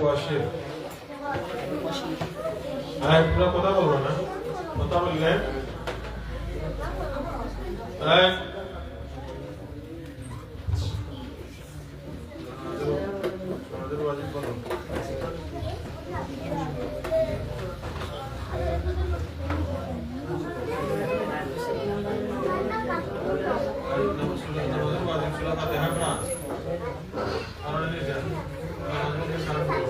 ওয়াশির পুরো কথা বলব না? কথা বললে? হ্যাঁ আমাদের ওয়াজিব বলো নামাজের ওয়াজিব ছিল ফাতিহা পড়া আর নিয়ে নামাজকে সারা করো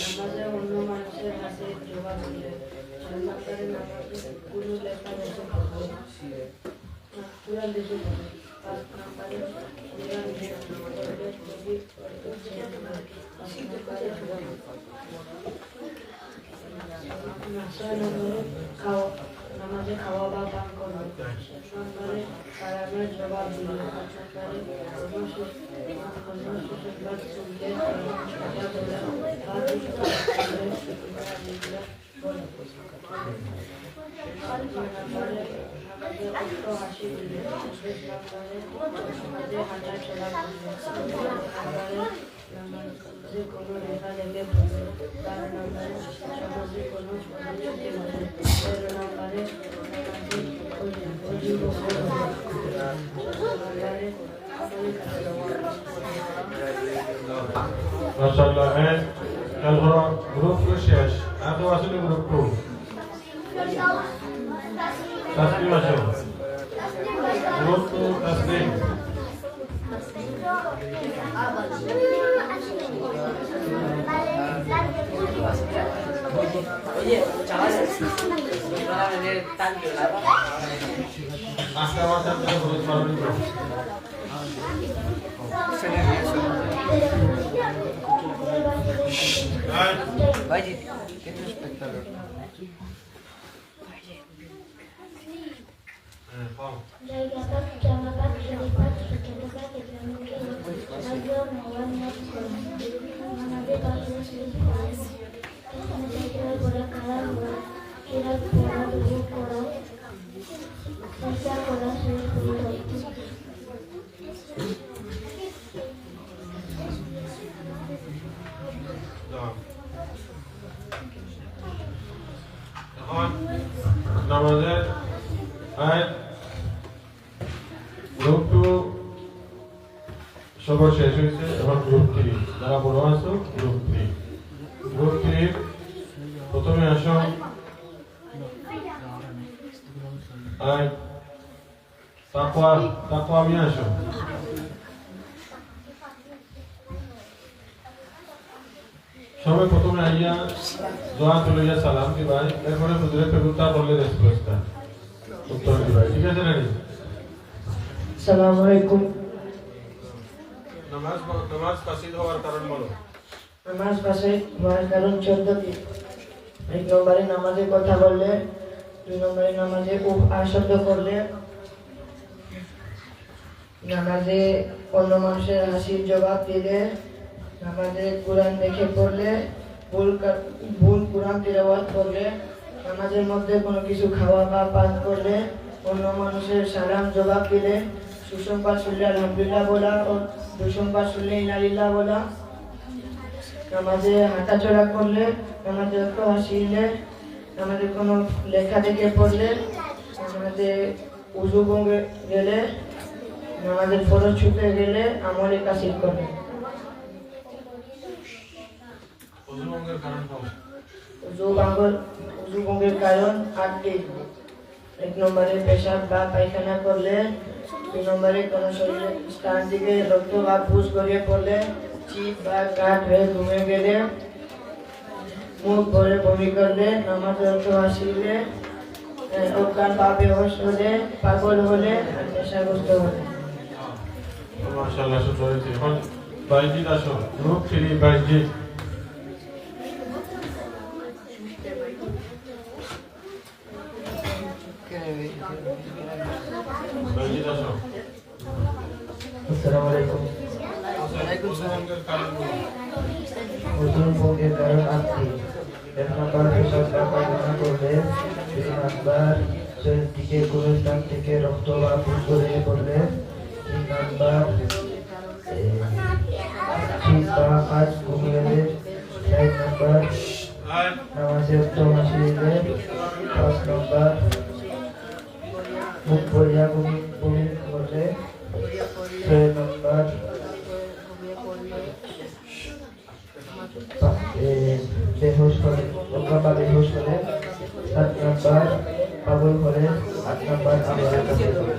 নামাজে অন্য মানুষের হাতে খাওয়া নামাজে খাওয়া বা পান করবে নম্বরে সালামের জবাব দিবে কোনো সুসংবাদ শুনলে চলা নম্বরে নামাজে কোনো লেখা দেখে পড়বে বারো নম্বরে সমাজে কোনো পরিচিতি হবে তেরো নম্বরে নামাজে Oye, chavales, no van a venir সবার শেষ হয়েছে এখন গ্রুপ থ্রি যারা বড় আছো গ্রুপ থ্রি গ্রুপ থ্রি প্রথমে আসো। সবাই প্রথমে আইয়া দোয়া চলে যা সালাম দিবাই এরপরে হুজুরে দিবাই ঠিক আছে নাকি? আসসালামু আলাইকুম। নামাজ নামাজ হওয়ার কারণ চোদ্দটি এক নম্বরে নামাজের কথা বললে, দুই নম্বরে নামাজে আর করলে, নামাজে অন্য মানুষের হাসির জবাব দিলে, নামাজে কোরআন দেখে পড়লে, ভুল ভুল কোরআন তিলাওয়াত করলে, নামাজের মধ্যে কোনো কিছু খাওয়া বা পান করলে, অন্য মানুষের সালাম জবাব দিলে সুসংবাদ শুনলে আলহামদুলিল্লাহ বলা ও দুসংবাদ শুনলে ইনালিল্লাহ বলা। নামাজে হাঁটাচলা করলে নামাজে হাসিলে নামাজে কোনো লেখা দেখে পড়লে নামাজে উজু ভঙ্গে গেলে নামাজের ফরজ ছুটে গেলে আমলে কাশির উজু উজু ভঙ্গের কারণ আটটি। এক নম্বরে পেশাব বা পায়খানা করলে দুই নম্বরে কোনো শরীরের স্থান থেকে রক্ত বা পুষ গড়িয়ে পড়লে চিপ বা কাঠ হয়ে ঘুমিয়ে গেলে মুখ ভরে বমি করলে, নামাজ রক্ত আসিলে অজ্ঞান বা বেহস হলে, পাগল হলে, নেশাগ্রস্ত হলে। মাশাআল্লাহ সুন্দর এখন বাইজিৎ আসো গ্রুপ থ্রি বাইজিৎ ¿Qué মসজিদ আসো আসসালামু আলাইকুম অজুভঙ্গের কারণ বলো। ওজন ভোগের কারণ আটটি এক নম্বর পেশাব পায়খানা করলে দুই নম্বর শরীর থেকে কোনো স্থান থেকে রক্ত বা ফুল বেরিয়ে পড়লে তিন নম্বর শীত বা হাত ঘুমিয়ে চার নম্বর আর নামাজে উত্তম পাঁচ নম্বর, মুখ বমি বমি করলে ছয় নম্বর বেহুশ করে অথবা বা বেহুশ করে সাত নম্বর পাগল করে আট নম্বর আল্লাহর কাছে কারণ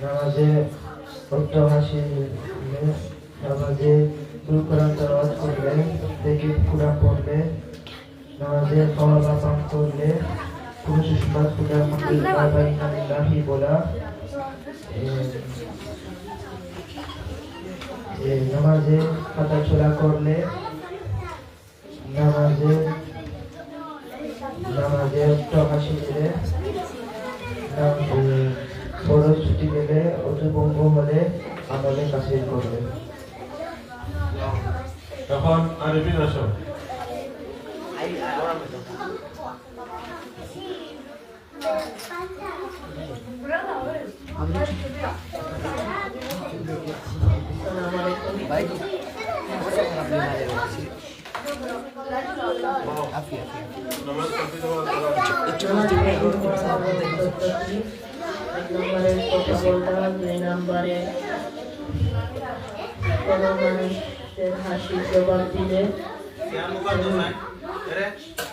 নামাজ নম্বর নামাজে দুল কোরআন তেলাওয়াত করলে দেখি কোরআন পড়লে নামাজে খাওয়া বা পান করলে কোনো সুসংবাদ করলে আলহামদুলিল্লাহ বলা নামাজে হাঁটা চলা করলে নামাজে নামাজে অর্থ হাসি দিলে বড় ছুটি গেলে অতিভঙ্গ হলে আমলে কাসির করবে। ফাঁসি দেওয়ার কারণ এক নম্বরে কথা বললাম দুই নম্বরে কোনো মানুষের হাসির জবাব দিলে,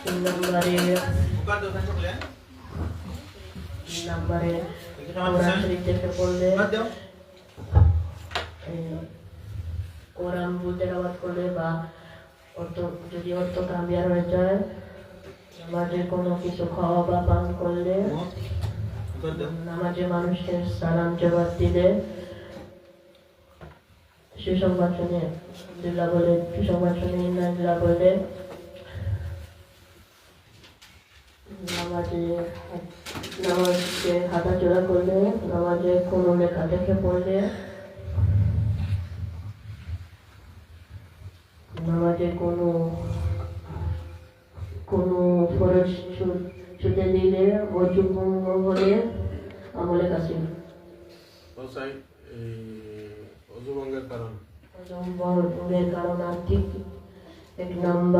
তিন নম্বরে নম্বরে কোরআন বলতে আওয়াজ করলে বা অর্থ, যদি অর্থ কামিয়ার হয়ে যায় নামাজে কোনো কিছু খাওয়া বা পান করলে নামাজে মানুষের সালাম জবাব দিলে সুসংবাদ শুনে, আলহামদুলিল্লাহ বলে, সুসংবাদ শুনে ইন্নালিল্লাহ বলে, নামাজে নামাজে হাঁটাচলা করলে, নামাজে লেখা দেখে পড়লে, নামাজে কোনো কোনো ফরজ ছুটে দিলে ভঙ্গ হলে আমলে কাছে অজুভঙ্গের কারণ। ভঙ্গের কারণ আর্থিক এক নম্বর